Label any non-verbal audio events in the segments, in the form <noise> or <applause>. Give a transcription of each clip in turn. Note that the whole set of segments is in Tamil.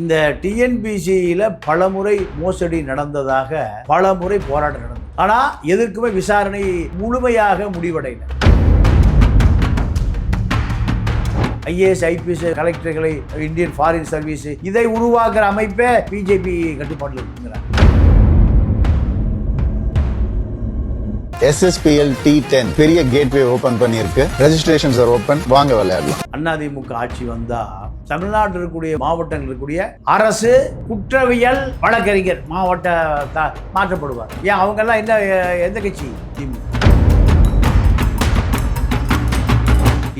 இந்த டிஎன்பிசியில் பல முறை மோசடி நடந்ததாக பல முறை போராட்டம் நடந்தது. ஆனால் எதற்குமே விசாரணை முழுமையாக முடிவடையல. ஐஏஎஸ் ஐபிஎஸ் கலெக்டர்களை இந்தியன் ஃபாரின் சர்வீஸ் இதை உருவாக்குற அமைப்பே பிஜேபி கட்டுப்பாட்டில் இருக்குங்கிறாங்க. எஸ்எஸ்பிஎல் டி டென் பெரிய கேட்வே ஓபன் பண்ணியிருக்கு. ரெஜிஸ்ட்ரேஷன்ஸ் ஆர் ஓப்பன் வாங்க விளையாடலாம். அதிமுக ஆட்சி வந்தா தமிழ்நாட்டில் இருக்கக்கூடிய மாவட்டங்கள் இருக்கக்கூடிய அரசு குற்றவியல் வழக்கறிஞர் மாவட்ட மாற்றப்படுவார். ஏன் அவங்கெல்லாம் என்ன எந்த கட்சி? திமுக.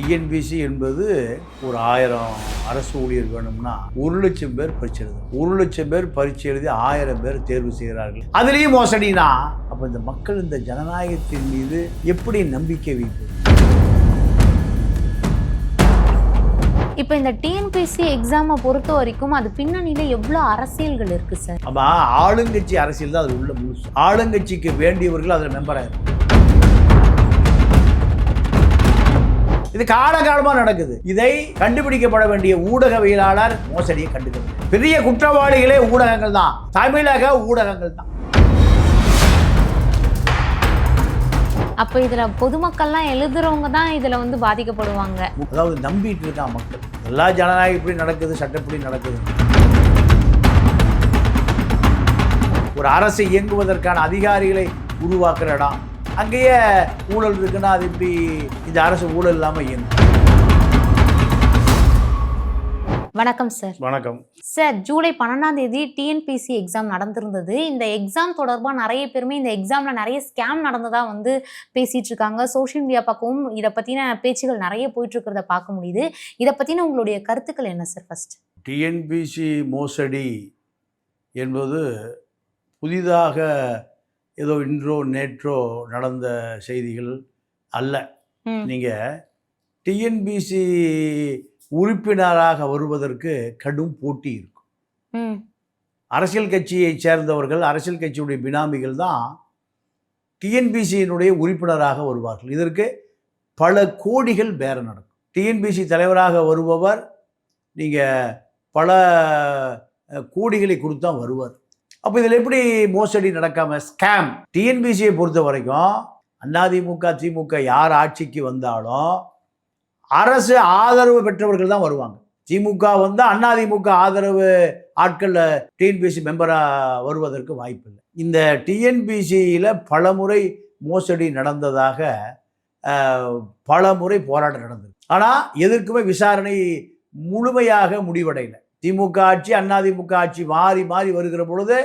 டிஎன்பிசி என்பது ஒரு ஆயிரம் அரசு ஊழியர் வேணும்னா ஒரு லட்சம் பேர் பரீட்சை எழுது ஒரு லட்சம் பேர் பரீட்சை எழுதி ஆயிரம் பேர் தேர்வு செய்கிறார்கள். அதுலேயும் மோசடினா அப்போ இந்த மக்கள் இந்த ஜனநாயகத்தின் மீது எப்படி நம்பிக்கை வைப்பது? இப்போ இந்த டிஎன்பிசி எக்ஸாமை பொறுத்த வரைக்கும் அது பின்னணியில எவ்வளோ அரசியல்கள் இருக்கு சார் அப்போ ஆளுங்கட்சி அரசியல் தான் அதில் உள்ள முழுசு. ஆளுங்கட்சிக்கு வேண்டியவர்கள் அதில் மெம்பராக இருக்கும் இது காலகாலமாக நடக்குது. இதை கண்டுபிடிக்கப்பட வேண்டிய ஊடகவியலாளர் மோசடியை கண்டுக்கிறது பெரிய குற்றவாளிகளே ஊடகங்கள் தான். தமிழக ஊடகங்கள் தான். அப்போ இதுல பொதுமக்கள்லாம் எழுதுறவங்க தான் இதுல வந்து பாதிக்கப்படுவாங்க. அதாவது நம்பிட்டு இருக்கான் மக்கள். எல்லா ஜனநாயகம் இப்படி நடக்குது சட்டப்படி நடக்குது. ஒரு அரசு இயங்குவதற்கான அதிகாரிகளை உருவாக்குற இடம். அங்கேயே ஊழல் இருக்குன்னா அது இப்படி இந்த அரசு ஊழல் இல்லாமல் இயங்கும்? வணக்கம் சார் வணக்கம். சார் ஜூலை பன்னெண்டாம் தேதி டிஎன்பிசி எக்ஸாம் நடந்திருந்தது. இந்த எக்ஸாம் தொடர்பாக நிறைய பேருமே இந்த எக்ஸாமில் நிறைய ஸ்கேம் நடந்ததா வந்து பேசிட்டு இருக்காங்க. சோஷியல் மீடியா பக்கமும் இதை பற்றின பேச்சுகள் நிறைய போயிட்டு இருக்கிறத பார்க்க முடியுது. இதை பற்றின உங்களுடைய கருத்துக்கள் என்ன சார் ஃபர்ஸ்ட் டிஎன்பிசி மோசடி என்பது புதிதாக ஏதோ இன்றோ நேற்றோ நடந்த செய்திகள் அல்ல. நீங்கள் டிஎன்பிசி உறுப்பினராக வருவதற்கு கடும் போட்டி இருக்கும். அரசியல் கட்சியைச் சேர்ந்தவர்கள் அரசியல் கட்சியுடைய பினாமிகள் தான் டிஎன்பிசியினுடைய உறுப்பினராக வருவார்கள். இதற்கு பல கோடிகள் பேரம் நடக்கும். டிஎன்பிசி தலைவராக வருபவர் நீங்கள் பல கோடிகளை கொடுத்து தான் வருவார். அப்போ இதில் எப்படி மோசடி நடக்காமல் ஸ்கேம் டிஎன்பிசியை பொறுத்த வரைக்கும் அதிமுக திமுக யார் ஆட்சிக்கு வந்தாலும் அரசு ஆதரவு பெற்றவர்கள் தான் வருவாங்க. திமுக வந்தால் அதிமுக ஆதரவு ஆட்கள் டிஎன்பிசி மெம்பராக வருவதற்கு வாய்ப்பில்லை இந்த டிஎன்பிசியில் பல முறை மோசடி நடந்ததாக பல முறை போராட்டம் நடந்தது. ஆனால் எதற்குமே விசாரணை முழுமையாக முடிவடையலை. திமுக ஆட்சி அதிமுக ஆட்சி மாறி மாறி வருகிற பொழுது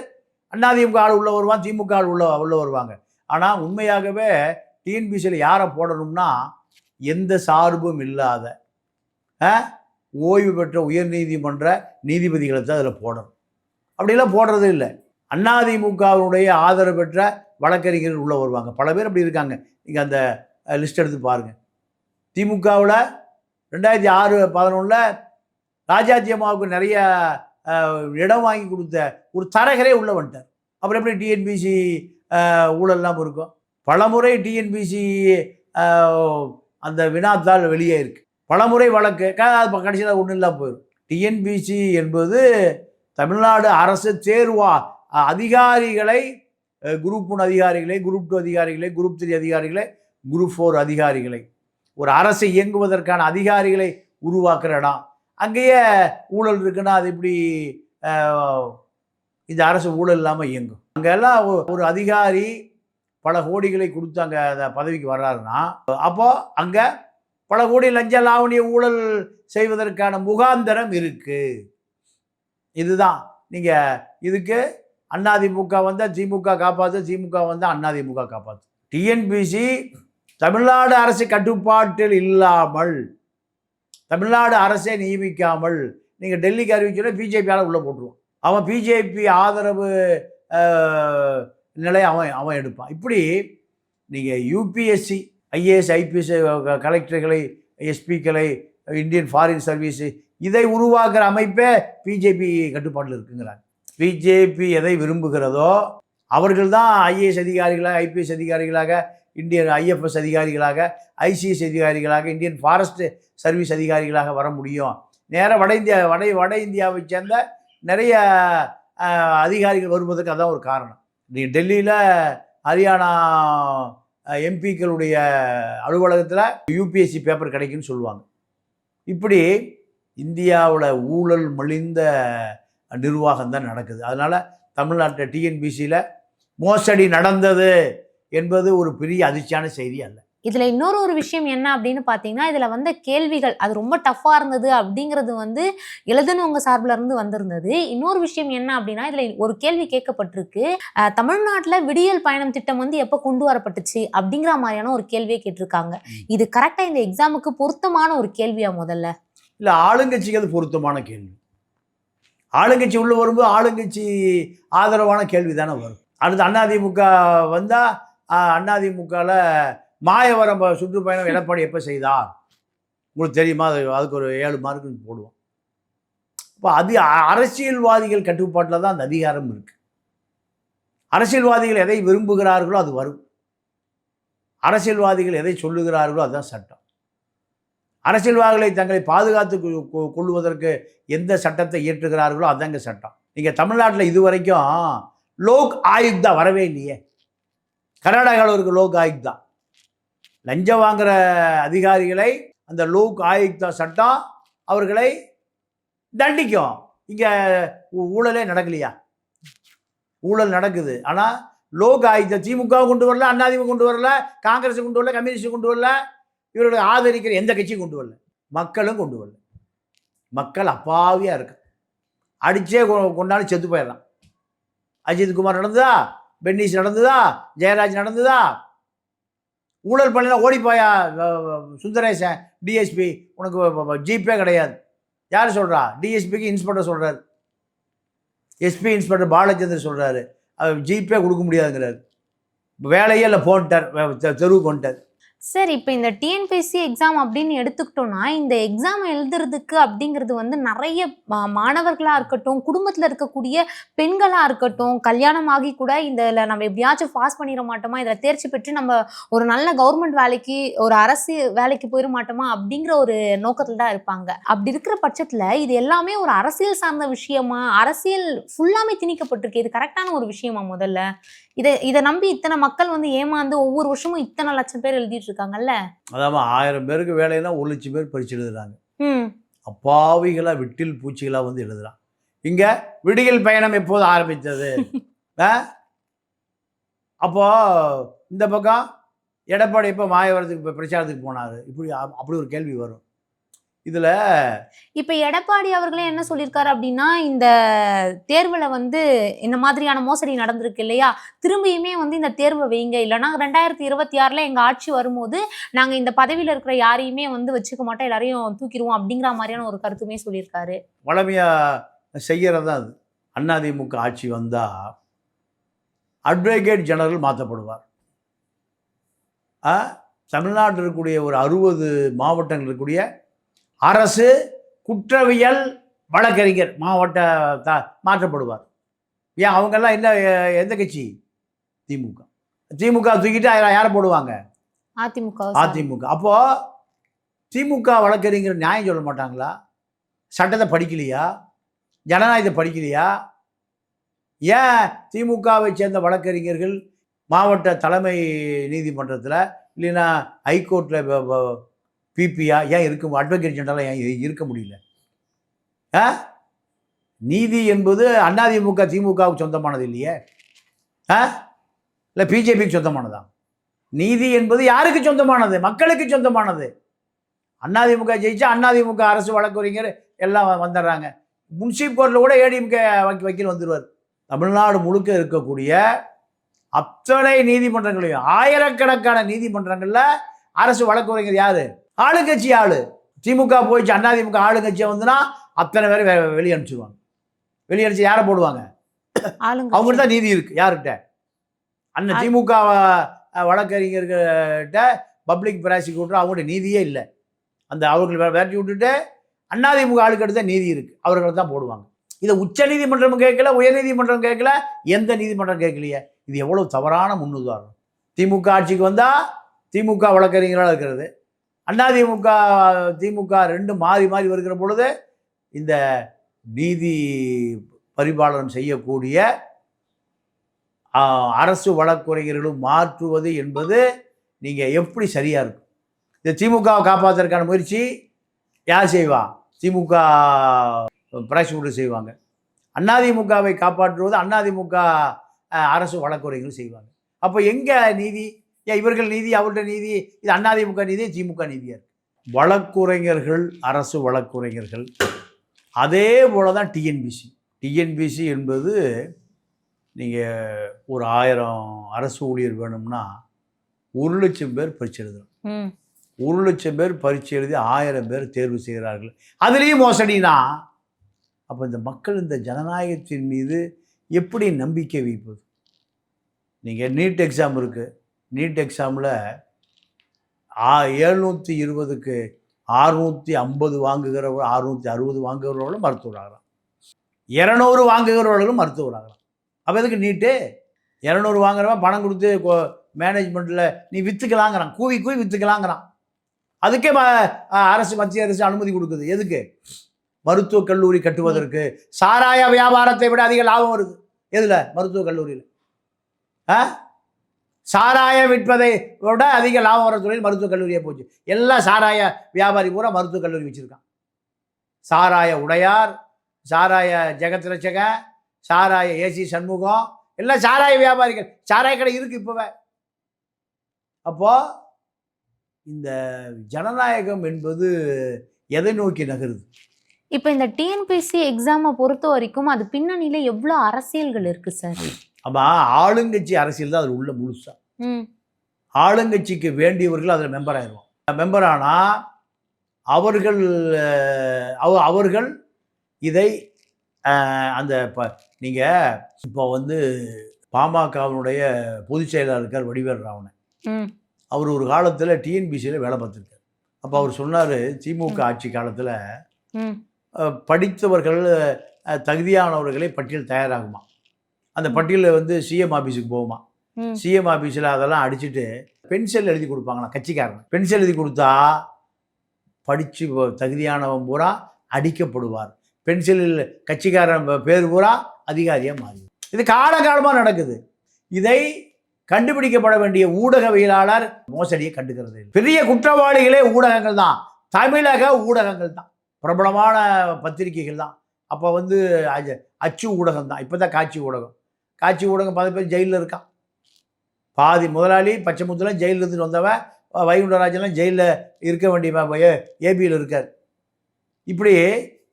அதிமுக ஆள் உள்ள வருவான் திமுக ஆள் உள்ள உள்ள வருவாங்க. ஆனால் உண்மையாகவே டிஎன்பிசியில் யாரை போடணும்னா எந்த சார்பும் இல்லாத ஓய்வு பெற்ற உயர்நீதிமன்ற நீதிபதிகளை தான் அதில் போடணும். அப்படிலாம் போடுறது இல்லை. அதிமுகவினுடைய ஆதரவு பெற்ற வழக்கறிஞர்கள் உள்ளே வருவாங்க. பல பேர் அப்படி இருக்காங்க. நீங்கள் அந்த லிஸ்ட் எடுத்து பாருங்கள் திமுகவில் ரெண்டாயிரத்தி ஆறு பதினொன்றில் ராஜாஜி அம்மாவுக்கு நிறைய இடம் வாங்கி கொடுத்த ஒரு தரகரே உள்ளே வந்துட்டார். அப்புறம் எப்படி டிஎன்பிசி ஊழல்லாம் இருக்கும். பலமுறை டிஎன்பிசி அந்த வினாத்தாள் வெளியே இருக்குது பலமுறை வழக்கு கடைசியில் ஒன்றும் இல்லாமல் போயிடும் டிஎன்பிசி என்பது தமிழ்நாடு அரசு தேர்வா அதிகாரிகளை குரூப் ஒன் அதிகாரிகளை குரூப் டூ அதிகாரிகளை குரூப் த்ரீ அதிகாரிகளை குரூப் ஃபோர் அதிகாரிகளை ஒரு அரசு இயங்குவதற்கான அதிகாரிகளை உருவாக்குற இடம். அங்கேயே ஊழல் இருக்குன்னா அது இப்படி இந்த அரசு ஊழல் இல்லாமல் இயங்கும். அங்கெல்லாம் ஒரு அதிகாரி பல கோடிகளை கொடுத்து அங்கே அந்த பதவிக்கு வர்றாருன்னா அப்போது அங்கே பல கோடி லஞ்ச லாவணிய ஊழல் செய்வதற்கான முகாந்தரம் இருக்குது இதுதான். நீங்கள் இதுக்கு அதிமுக வந்தால் திமுக காப்பாற்று திமுக வந்தால் அதிமுக காப்பாற்று டிஎன்பிசி தமிழ்நாடு அரசு கட்டுப்பாட்டில் இல்லாமல் தமிழ்நாடு அரசே நியமிக்காமல் நீங்கள் டெல்லிக்கு அறிவிச்சோன்னா பிஜேபியால் உள்ளே போட்டுருவான் அவன் பிஜேபி ஆதரவு நிலை அவன் அவன் எடுப்பான். இப்படி நீங்கள் யூபிஎஸ்சி ஐஏஎஸ் ஐபிஎஸ் கலெக்டர்களை எஸ்பிக்களை இந்தியன் ஃபாரின் சர்வீஸு இதை உருவாக்குற அமைப்பே பிஜேபி கட்டுப்பாட்டில் இருக்குங்கிறாங்க. பிஜேபி எதை விரும்புகிறதோ அவர்கள் தான் ஐஏஎஸ் அதிகாரிகளாக ஐபிஎஸ் அதிகாரிகளாக இந்தியன் ஐஎஃப்எஸ் அதிகாரிகளாக ஐசிஎஸ் அதிகாரிகளாக இந்தியன் ஃபாரஸ்ட் சர்வீஸ் அதிகாரிகளாக வர முடியும். நேராக வட இந்தியா வட வட இந்தியாவை சேர்ந்த நிறைய அதிகாரிகள் வருவதற்கு அதான் ஒரு காரணம். நீ டெல்லியில் ஹரியானா எம்பிக்களுடைய அலுவலகத்தில் யூபிஎஸ்சி பேப்பர் கிடைக்குன்னு சொல்லுவாங்க. இப்படி இந்தியாவில் ஊழல் மலிந்த நிர்வாகம் தான் நடக்குது. அதனால் தமிழ்நாட்டில் டிஎன்பிசியில் மோசடி நடந்தது. என்பது ஒரு பெரிய அதிர்ச்சியான செய்தி அல்ல. இதுல இன்னொரு ஒரு விஷயம் என்ன அப்படின்னு பாத்தீங்கன்னா இதுல வந்த கேள்விகள் அது ரொம்ப டஃப்பா இருந்தது அப்படிங்கிறது வந்து எழுதுனவங்க சார்பில் இருந்து வந்திருந்தது. இன்னொரு விஷயம் என்ன அப்படின்னா இதுல ஒரு கேள்வி கேட்கப்பட்டிருக்கு. தமிழ்நாட்டுல விடியல் பயணம் திட்டம் வந்து எப்ப கொண்டு வரப்பட்டுச்சு அப்படிங்கிற மாதிரியான ஒரு கேள்வியை கேட்டிருக்காங்க. இது கரெக்டா இந்த எக்ஸாமுக்கு பொருத்தமான ஒரு கேள்வியா முதல்ல? இல்லை ஆளுங்கட்சிக்கு அது பொருத்தமான கேள்வி. ஆளுங்கட்சி உள்ள வரும்போது ஆளுங்கட்சி ஆதரவான கேள்வி தானே வரும். அடுத்து அதிமுக வந்தால் அதிமுகவில் மாயவரம் சுற்றுப்பயணம் எடப்பாடி எப்போ செய்தார்? உங்களுக்கு தெரியுமா? அது அதுக்கு ஒரு ஏழு மார்க்கு போடுவோம். இப்போ அது அரசியல்வாதிகள் கட்டுப்பாட்டில் தான் அந்த அதிகாரம் இருக்குது அரசியல்வாதிகள் எதை விரும்புகிறார்களோ அது வரும். அரசியல்வாதிகள் எதை சொல்லுகிறார்களோ அதுதான் சட்டம். அரசியல்வாதிகளை தங்களை பாதுகாத்து கொ- கொ- கொள்வதற்கு எந்த சட்டத்தை இயற்றுகிறார்களோ அதாங்க சட்டம். நீங்கள் தமிழ்நாட்டில் இதுவரைக்கும் லோக் ஆயுக்தா வரவே இல்லையே. கர்நாடகாவில் இருக்க லோக் ஆயுக்தா. லஞ்சம் வாங்குகிற அதிகாரிகளை அந்த லோக் ஆயுக்தா சட்டம் அவர்களை தண்டிக்கும். இங்கே ஊழலே நடக்கலையா? ஊழல் நடக்குது. ஆனால் லோக் ஆயுக்தா திமுக கொண்டு வரல அண்ணாதிமுக கொண்டு வரல காங்கிரஸ் கொண்டு வரல கம்யூனிஸ்ட் கொண்டு வரல இவர்களை ஆதரிக்கிற எந்த கட்சியும் கொண்டு வரல. மக்களும் கொண்டு வரல. மக்கள் அப்பாவியாக இருக்கு அடித்தே கொ- கொண்டாலும் செத்து போயிடலாம். அஜித் குமார் நடந்ததா? பென்னிஸ் நடந்ததா? ஜெயராஜ் நடந்ததா? ஊழல் பண்ணல ஓடிப்போயா சுந்தரேசன்? டிஎஸ்பி உனக்கு ஜிபே கிடையாது. யார் சொல்கிறா டிஎஸ்பிக்கு இன்ஸ்பெக்டர் சொல்கிறார் எஸ்பி இன்ஸ்பெக்டர் பாலச்சந்தர் சொல்கிறாரு அவர் ஜிபே கொடுக்க முடியாதுங்கிறார். வேலையே இல்லை ஃபோன்ட்டார் தெருவுக்கு வந்துட்டார். சார் இப்போ இந்த டிஎன்பிஎஸ்சி எக்ஸாம் அப்படின்னு எடுத்துக்கிட்டோம்னா இந்த எக்ஸாம் எழுதுறதுக்கு அப்படிங்கிறது வந்து நிறைய மாணவர்களாக இருக்கட்டும் குடும்பத்தில் இருக்கக்கூடிய பெண்களாக இருக்கட்டும் கல்யாணம் ஆகி கூட இதில் நம்ம எப்படியாச்சும் பாஸ் பண்ணிட மாட்டோமா? இதில் தேர்ச்சி பெற்று நம்ம ஒரு நல்ல கவர்மெண்ட் வேலைக்கு ஒரு அரசு வேலைக்கு போயிட மாட்டோமா? அப்படிங்கிற ஒரு நோக்கத்தில் தான் இருப்பாங்க. அப்படி இருக்கிற பட்சத்தில் இது எல்லாமே ஒரு அரசியல் சார்ந்த விஷயமா? அரசியல் ஃபுல்லாமே திணிக்கப்பட்டிருக்கு. இது கரெக்டான ஒரு விஷயமா முதல்ல? இதை இதை நம்பி இத்தனை மக்கள் வந்து ஏமாந்து ஒவ்வொரு வருஷமும் இத்தனை லட்சம் பேர் எழுதிட்டு இருக்காங்கல்ல அதாம ஆயிரம் பேருக்கு வேலைன்னா ஒரு லட்சம் பேர் பரிச்சு எழுதுறாங்க. ம். அப்பாவிகளாக விட்டில் பூச்சிகளாக வந்து எழுதுறான். இங்கே விடியல் பயணம் எப்போது ஆரம்பித்தது? <laughs> அப்போ இந்த பக்கம் எடப்பாடி எப்போ மாயவரத்துக்கு இப்போ பிரச்சாரத்துக்கு போனார். இப்படி அப்படி ஒரு கேள்வி வரும். இதில் இப்ப எடப்பாடி அவர்களே என்ன சொல்லியிருக்காரு அப்படின்னா இந்த தேர்வுல வந்து இந்த மாதிரியான மோசடி நடந்திருக்கு இல்லையா? திரும்பியுமே வந்து இந்த தேர்வை வைங்க. இல்லைன்னா ரெண்டாயிரத்தி இருபத்தி ஆறுல எங்க ஆட்சி வரும்போது நாங்க இந்த பதவியில இருக்கிற யாரையுமே வந்து வச்சுக்க மாட்டோம் எல்லாரையும் தூக்கிடுவோம் அப்படிங்கிற மாதிரியான ஒரு கருத்துமே சொல்லியிருக்காரு. வளமையாக செய்கிறது தான் அது. அதிமுக ஆட்சி வந்தால் அட்வொகேட் ஜெனரல் மாற்றப்படுவார் ஆ, தமிழ்நாட்டில் இருக்கக்கூடிய ஒரு அறுபது மாவட்டங்கள் இருக்கக்கூடிய அரசு குற்றவியல் வழக்கறிஞர் மாவட்ட த மாற்றப்படுவார். ஏன் அவங்கெல்லாம் என்ன எந்த கட்சி? திமுக. திமுக தூக்கிட்டு யாரை போடுவாங்க? அதிமுக. அதிமுக. அப்போ திமுக வழக்கறிஞர் நியாயம் சொல்ல மாட்டாங்களா? சட்டத்தை படிக்கலையா? ஜனநாயகத்தை படிக்கலையா? ஏன் திமுகவை சேர்ந்த வழக்கறிஞர்கள் மாவட்ட தலைமை நீதிமன்றத்தில் இல்லைன்னா ஹைகோர்ட்டில் பிபியா ஏன் இருக்க அட்வொகேட் ஜெனரலாக ஏன் இருக்க முடியல? ஆ? நீதி என்பது அதிமுக திமுகவுக்கு சொந்தமானது இல்லையே? ஆ? இல்லை பிஜேபிக்கு சொந்தமானதா? நீதி என்பது யாருக்கு சொந்தமானது? மக்களுக்கு சொந்தமானது. அதிமுக ஜெயிச்சா அதிமுக அரசு வழக்கறிஞர் எல்லாம் வந்துடுறாங்க. முன்சிப் கோர்ட்டில் கூட ஏடிஎம்கே வக்கீல் வந்துடுவார் தமிழ்நாடு முழுக்க இருக்கக்கூடிய அத்தனை நீதிமன்றங்களையும் ஆயிரக்கணக்கான நீதிமன்றங்களில் அரசு வழக்கறிஞர் யாரு? ஆளுங்கட்சி ஆளு. திமுக போயிடுச்சு அதிமுக ஆளுங்கட்சியை வந்துன்னா அத்தனை பேரை வெளியே அனுப்பிச்சிடுவாங்க வெளியே அனுப்பிச்சு யாரை போடுவாங்க? அவங்கள்ட்ட தான் நீதி இருக்கு யார்கிட்ட? அண்ணன் திமுக வழக்கறிஞர்கிட்ட பப்ளிக் ப்ராசிக்யூட்டர் அவங்கள்ட்ட நீதியே இல்லை. அந்த அவர்கள் விரட்டி விட்டுட்டு அதிமுக ஆளுக்கிட்ட தான் நீதி இருக்கு அவர்களை தான் போடுவாங்க. இதை உச்ச நீதிமன்றம் கேட்கல உயர்நீதிமன்றம் கேட்கல எந்த நீதிமன்றம் கேட்கலையே? இது எவ்வளவு தவறான முன்னுதாரணம். திமுக ஆட்சிக்கு வந்தா திமுக வழக்கறிஞராக இருக்கிறது. அதிமுக திமுக ரெண்டு மாறி மாறி வருகிற பொழுது இந்த நீதி பரிபாலனம் செய்யக்கூடிய அரசு வழக்குரைஞர்களும் மாற்றுவது என்பது நீங்கள் எப்படி சரியாக இருக்கும்? இந்த திமுகவை காப்பாற்றுறதுக்கான முயற்சி யார் செய்வா? திமுக ப்ராசிக்யூட்டர் செய்வாங்க. அதிமுகவை காப்பாற்றுவது அதிமுக அரசு வழக்குரைஞர்கள் செய்வாங்க. அப்போ எங்கே நீதி ஏன் இவர்கள் நீதி அவர்கிட்ட நீதி இது அதிமுக நீதி திமுக நீதியா இருக்கு. வழக்குரைஞர்கள் அரசு வழக்குரைஞர்கள். அதே போல தான் டிஎன்பிசி டிஎன்பிசி என்பது நீங்கள் ஒரு ஆயிரம் அரசு ஊழியர் வேணும்னா ஒரு லட்சம் பேர் பரீட்சை எழுதணும். ஒரு லட்சம் பேர் பரீட்சை எழுதி ஆயிரம் பேர் தேர்வு செய்கிறார்கள். அதுலேயும் மோசடினா அப்போ இந்த மக்கள் இந்த ஜனநாயகத்தின் மீது எப்படி நம்பிக்கை வைப்பது? நீங்கள் நீட் எக்ஸாம் இருக்குது நீட் எக்ஸாமில் ஆ எழுநூற்றி இருபதுக்கு அறுநூற்றி ஐம்பது வாங்குகிறவர்கள் அறுநூற்றி அறுபது வாங்குகிறவர்களும் மருத்துவராகலாம் இரநூறு வாங்குகிறவர்களும் மருத்துவராகலாம் அப்போ எதுக்கு நீட்டு? இரநூறு வாங்குறவன் பணம் கொடுத்து மேனேஜ்மெண்ட்டில் நீ விற்றுக்கலாங்கிறான் கூவி கூவி விற்றுக்கலாங்கிறான் அதுக்கே ம- அரசு மத்திய அரசு அனுமதி கொடுக்குது. எதுக்கு? மருத்துவக் கல்லூரி கட்டுவதற்கு. சாராய வியாபாரத்தை விட அதிக லாபம் வருது. எதில்? மருத்துவக் கல்லூரியில். ஆ? சாராயம் விற்பதை விட அதிக லாபம் வர தொழில் மருத்துவக் கல்லூரியாக போச்சு. எல்லா சாராய வியாபாரி பூரா மருத்துவக் கல்லூரி வச்சுருக்கான். சாராய உடையார் சாராய ஜெகத் ரட்சக சாராய ஏசி சண்முகம் எல்லாம் சாராய வியாபாரிகள். சாராய கடை இருக்குது இப்போவே. அப்போது இந்த ஜனநாயகம் என்பது எதை நோக்கி நகருது? இப்போ இந்த டிஎன்பிசி எக்ஸாமை பொறுத்த வரைக்கும் அது பின்னணியில் எவ்வளோ அரசியல்கள் இருக்குது சார் ஆமா ஆளுங்கட்சி அரசியல் தான் அதில் உள்ள முழுசா. ம். ஆளுங்கட்சிக்கு வேண்டியவர்கள் அதில் மெம்பர் ஆயிடுவான் மெம்பர் ஆனால் அவர்கள் அவ- அவர்கள் இதை அந்த இப்போ நீங்கள் இப்போ வந்து பாமகவினுடைய பொதுச் செயலாளர் இருக்கார் வடிவேல் ராவணன். அவர் ஒரு காலத்தில் டிஎன்பிசியில் வேலை பார்த்துருக்கார். அப்போ அவர் சொன்னார் திமுக ஆட்சி காலத்தில் படித்தவர்கள் தகுதியானவர்களை பட்டியல் தயாராகுமா? அந்த பட்டியலில் வந்து சிஎம் ஆஃபீஸுக்கு போகுமா? சிஎம் ஆஃபீஸில் அதெல்லாம் அடிச்சுட்டு பென்சில் எழுதி கொடுப்பாங்களாம் கட்சிக்காரன் பென்சில் எழுதி கொடுத்தா படித்து தகுதியானவன் பூரா அடிக்கப்படுவார். பென்சிலில் கட்சிக்காரன் பேர் பூரா அதிகாரியாக மாறி. இது காலகாலமாக நடக்குது. இதை கண்டுபிடிக்கப்பட வேண்டிய ஊடகவியலாளர் மோசடியை கண்டுக்கிறது. பெரிய குற்றவாளிகளே ஊடகங்கள் தான். தமிழக ஊடகங்கள் தான். பிரபலமான பத்திரிகைகள் தான். அப்போ வந்து அச்சு ஊடகம் தான் இப்போ தான் காட்சி ஊடகம். காட்சி ஊடகம் பல பேர் ஜெயிலில் இருக்கான். பாதி முதலாளி பச்சை முத்துலாம் ஜெயிலில் இருந்துட்டு வந்தவன் வைகுண்டராஜன்லாம் வைகுண்டராஜெல்லாம் ஜெயிலில் இருக்க வேண்டிய ஏபியில் இருக்கார். இப்படி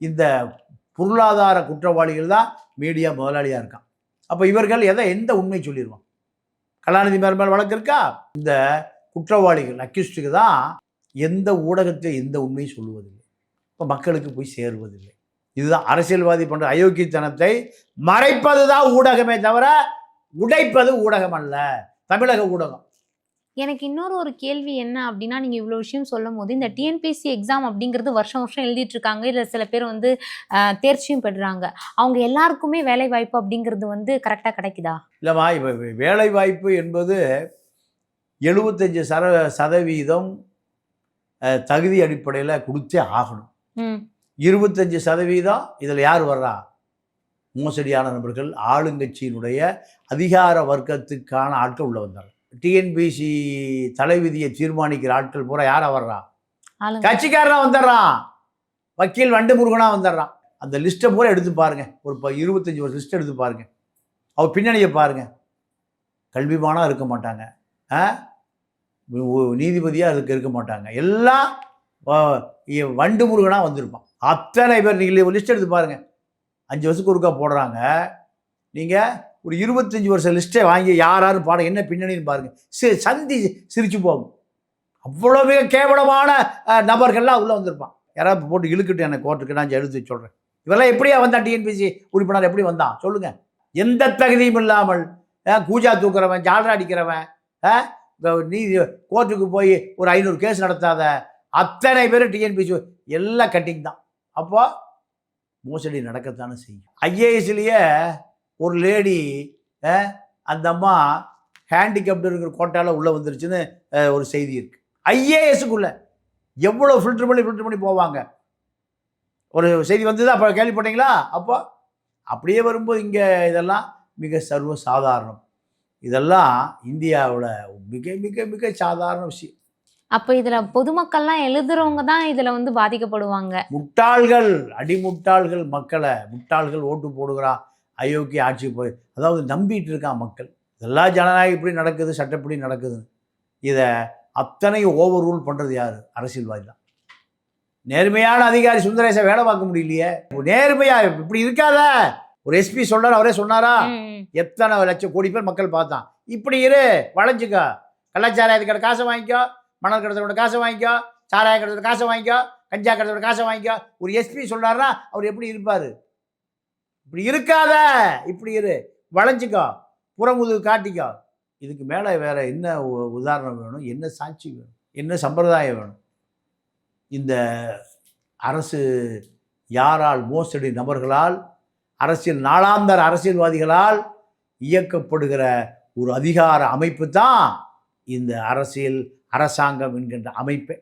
இந்த பொருளாதார குற்றவாளிகள் தான் மீடியா முதலாளியாக இருக்கான். அப்போ இவர்கள் எதை எந்த உண்மை சொல்லிடுவான் கலாநிதி மேல் மேல் வழக்கு இருக்கா? இந்த குற்றவாளிகள் அக்யூஸ்டுக்கு தான் எந்த ஊடகத்தில் எந்த உண்மையும் சொல்லுவதில்லை. இப்போ மக்களுக்கு போய் சேருவதில்லை. இதுதான் அரசியல்வாதி பண்ணுற அயோக்கியத்தனத்தை மறைப்பது தான் ஊடகமே தவிர உடைப்பது ஊடகம் அல்ல. தமிழக ஊடகம். எனக்கு இன்னொரு ஒரு கேள்வி என்ன அப்படின்னா நீங்க இவ்வளோ விஷயம் சொல்லும் போது இந்த டிஎன்பிசி எக்ஸாம் அப்படிங்கிறது வருஷம் வருஷம் எழுதிட்டு இருக்காங்க. இல்லை சில பேர் வந்து தேர்ச்சியும் பெறுறாங்க. அவங்க எல்லாருக்குமே வேலை வாய்ப்பு அப்படிங்கிறது வந்து கரெக்டாக கிடைக்குதா? இல்லைம்மா இப்போ வேலை வாய்ப்பு என்பது எழுபத்தஞ்சு சர சதவீதம் தகுதி அடிப்படையில் கொடுத்தே ஆகணும். ம். இருபத்தஞ்சு சதவீதம் இதில் யார் வர்றா? மோசடியான நபர்கள் ஆளுங்கட்சியினுடைய அதிகார வர்க்கத்துக்கான ஆட்கள் உள்ள வந்தாங்க. டிஎன்பிசி தலைவிதியை தீர்மானிக்கிற ஆட்கள் பூரா யாரா வர்றா? கட்சிக்காரனா வந்துடுறான். வக்கீல் வண்டு முருகனா வந்துடுறான். அந்த லிஸ்ட்டை பூரா எடுத்து பாருங்க. ஒரு இருபத்தஞ்சி ஒரு லிஸ்ட் எடுத்து பாருங்க. அவர் பின்னணியை பாருங்க. கல்விமானா இருக்க மாட்டாங்க. ஆ? ஒ- நீதிபதியா அதுக்கு இருக்க மாட்டாங்க. எல்லாம் வண்டு முருகனாக வந்திருப்பான். அத்தனை பேர் நீங்கள் ஒரு லிஸ்ட் எடுத்து பாருங்கள் அஞ்சு வருஷத்துக்கு ஒருக்கா போடுறாங்க. நீங்கள் ஒரு இருபத்தஞ்சி வருஷம் லிஸ்ட்டை வாங்கி யார் யாரும் பாடம் என்ன பின்னணின்னு பாருங்கள் சி சந்தி சிரிச்சு போகும். அவ்வளோ மிக கேவலமான நபர்கள்லாம் உள்ளே வந்திருப்பான். யாராவது போட்டு இழுக்கிட்டு எனக்கு கோர்ட்டுக்கு நான் எழுதி சொல்கிறேன் இவெல்லாம் எப்படியா வந்தான் டிஎன்பிசி உறுப்பினர் எப்படி வந்தான்? சொல்லுங்கள் எந்த தகுதியும் இல்லாமல் கூஜா தூக்குறவன் ஜால்ரா அடிக்கிறவன் நீ இந்த நீதி கோர்ட்டுக்கு போய் ஒரு ஐநூறு கேஸ் நடத்தாத அத்தனை பேரும் டிஎன்பிசி எல்லாம் கட்டிங் தான். அப்போ மோசடி நடக்கத்தானே செய்யும். ஐஏஎஸ்லேயே ஒரு லேடி அந்த அம்மா ஹேண்டிகேப்டு இருக்கிற கோட்டாவில் உள்ளே வந்துருச்சுன்னு ஒரு செய்தி இருக்குது ஐஏஎஸ்க்குள்ளே எவ்வளோ ஃபில்ட்ரு பண்ணி ஃபில்ட்ரு பண்ணி போவாங்க? ஒரு செய்தி வந்தது? அப்போ கேள்விப்பட்டீங்களா? அப்போ அப்படியே வரும்போது இங்கே இதெல்லாம் மிக சர்வ சாதாரணம். இதெல்லாம் இந்தியாவில் மிக மிக மிக சாதாரண விஷயம். அப்ப இதுல பொதுமக்கள்லாம் எழுதுறவங்க தான் இதுல வந்து பாதிக்கப்படுவாங்க. முட்டாள்கள் அடிமுட்டாள்கள் மக்களை முட்டாள்கள் ஓட்டு போடுகிறான் அயோக்கிய ஆட்சி போய் அதாவது நம்பிட்டு இருக்கான் மக்கள். இதெல்லாம் ஜனநாயகம் இப்படி நடக்குது சட்டப்படி நடக்குது. இதை அத்தனை ஓவர் ரூல் பண்ணுறது யார்? அரசியல்வாதி தான். நேர்மையான அதிகாரி சுந்தரேசை வேலை பார்க்க முடியலையே. நேர்மையா இப்படி இருக்காத. ஒரு எஸ்பி சொல்றாரு அவரே சொன்னாரா. எத்தனை லட்சம் கோடி பேர் மக்கள் பார்த்தான். இப்படி இரு வளைஞ்சுக்க. கள்ளச்சாராயத்துக்கோட காசை வாங்கிக்கோ. மணல் கடத்தலோட காசை வாங்கிக்கோ சாராய கடத்தலோட காசை வாங்கிக்கோ கஞ்சா கடத்தலோட காசை வாங்கிக்கோ. ஒரு எஸ்பி சொல்கிறாருன்னா அவர் எப்படி இருப்பார்? இப்படி இருக்காத இப்படி இரு. வளைஞ்சிக்கோ புறமுதுகு காட்டிக்கோ. இதுக்கு மேலே வேற என்ன உ- உதாரணம் வேணும்? என்ன சாட்சி வேணும்? என்ன சம்பிரதாயம் வேணும்? இந்த அரசு யாரால் மோசடி நபர்களால் அரசியல் நாளாந்தர அரசியல்வாதிகளால் இயக்கப்படுகிற ஒரு அதிகார அமைப்பு தான் இந்த அரசியல் அரசாங்கம் என்கின்ற அமைப்பே.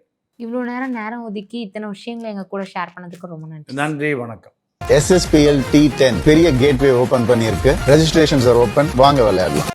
இவ்வளவு நேரம் நேரம் ஒதுக்கி இத்தனை விஷயங்களை எங்க கூட ஷேர் பண்ணதுக்கு ரொம்ப நன்றி. நன்றி வணக்கம். எஸ்எஸ்பிஎல் டி டென் பெரிய கேட்வே ஓபன் பண்ணியிருக்கு. ரெஜிஸ்ட்ரேஷன்ஸ் ஆர் ஓப்பன் வாங்க விளையாடலாம்.